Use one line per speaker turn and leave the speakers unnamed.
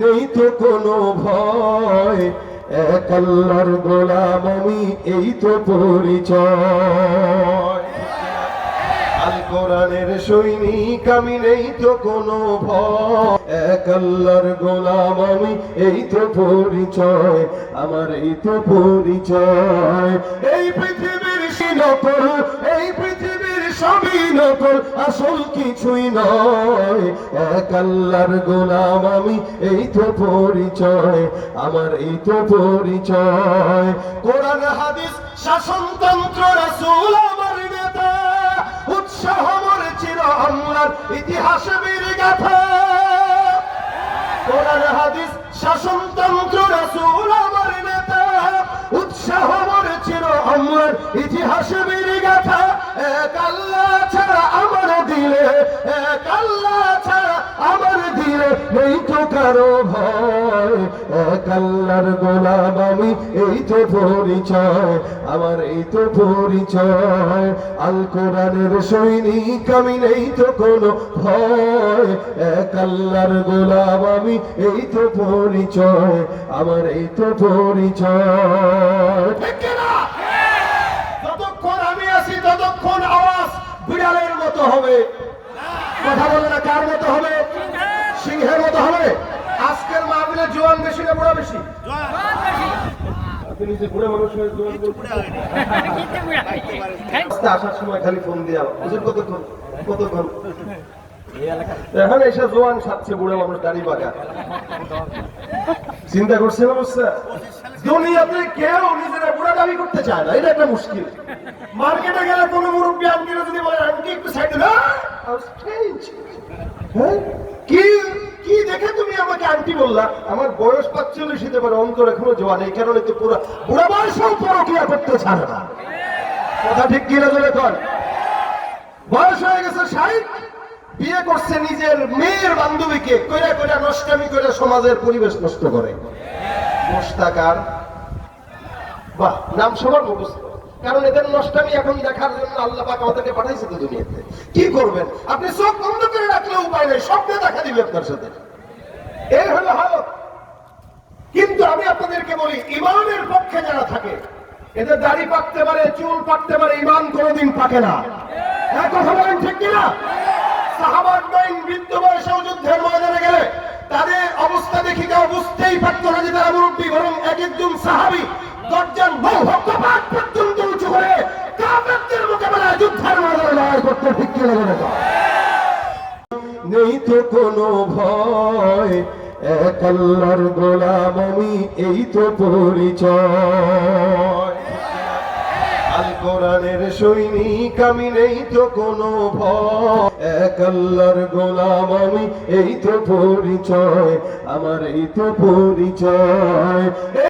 নেই তো কোনো ভয়, এক আল্লাহর গোলাম আমি, এই তো পরিচয়। আল কোরআনের সৈনিক আমি, নেই তো কোনো ভয়, এক আল্লাহর গোলাম আমি, এই তো পরিচয়, আমার এই তো পরিচয়। এই পৃথিবীর শিনকল এই সবই নকল আসল কিছুই নয়। এক আল্লাহর গোলাম আমি, এই তো পরিচয়, আমার এই তো পরিচয়। কোরআন, হাদিস, শাসনতন্ত্র, রাসূল আমার নেতা। উৎসাহ ইতিহাসে বীর গাথা কোরআন, হাদিস, শাসনতন্ত্র, রাসূল আমার নেতা। উৎসাহ মরে আমলার ইতিহাসে বীর গাথা এক আল্লাহ কারও ভয় এক আল্লাহর গোলাম আমি এই তো পরিচয় আমার এই তো পরিচয়। আল কোরআনের সৈনিক আমি নেই তো কোনো ভয় এক আল্লাহর গোলাম আমি এই তো পরিচয় আমার এই তো পরিচয়। যতক্ষণ আমি আছি ততক্ষণ আওয়াজ বিড়ালের মতো হবে। কথা বলে না কার মতো হবে? সিংহের মতো হবে। আজকের মাহবিলে জোয়ান বেশি না বুড়া বেশি? আসার সময় খালি ফোন দিয়া বুঝুন কতক্ষণ? কতক্ষণ? এখন এসে জোয়ান সাচ্ছে বুড়ো মানুষ দাড়ি বাঁকা চিন্তা করছেন অবস্থা? দুনিয়াতে কেউ নিজেরা বুড়া দাবি করতে চায় না। এটা একটা মুশকিল। মার্কেটে গেলে কোনো মুরব্বী আঙ্কিরা যদি বলে আঙ্কি একটু সাইডে না বললা আমার বয়স পাঁচচল্লিশ হতে পারে, অন্তর এখনও তো পুরো বুড়া বয়সেও করতে ছাড়ে না। কথা ঠিক কর বয়স হয়ে গেছে বিয়ে করছে নিজের মেয়ের বান্ধবীকে, কইরা নষ্টামি করে সমাজের পরিবেশ নষ্ট করে। মোস্তাকার বাহ, নাম সবার মুখস্থ। কারণ এদের নষ্টামি এখন দেখার জন্য আল্লাহ পাক আমাদেরকে পাঠাইছে তো দুনিয়াতে। কি করবেন? আপনি চোখ বন্ধ করে রাখলে উপায় নেই, স্বপ্নে দেখা দিবে আপনার সাথে। এই হলো হালত। কিন্তু আমি আপনাদেরকে বলি, ইমানের পক্ষে যারা থাকে, এদের দাড়ি পাকতে পারে, চুল পাকতে পারে, ইমান কোনোদিন পাকে না। হ্যাঁ কথা বলেন ঠিক কিনা? অবস্থা দেখে বুঝতেই পারতো না যে এক করে মোকাবেলায় যুদ্ধের ময়দানে করতে ঠিক কিনা বলে? নেই তো কোনো ভয়। এক আল্লাহর গোলাম আমি, এই তো পরিচয়। আল কোরআনের সৈনিক আমি, নেই তো কোনো ভয়। এক আল্লাহর গোলাম আমি, এই তো পরিচয়, আমার এই তো পরিচয়।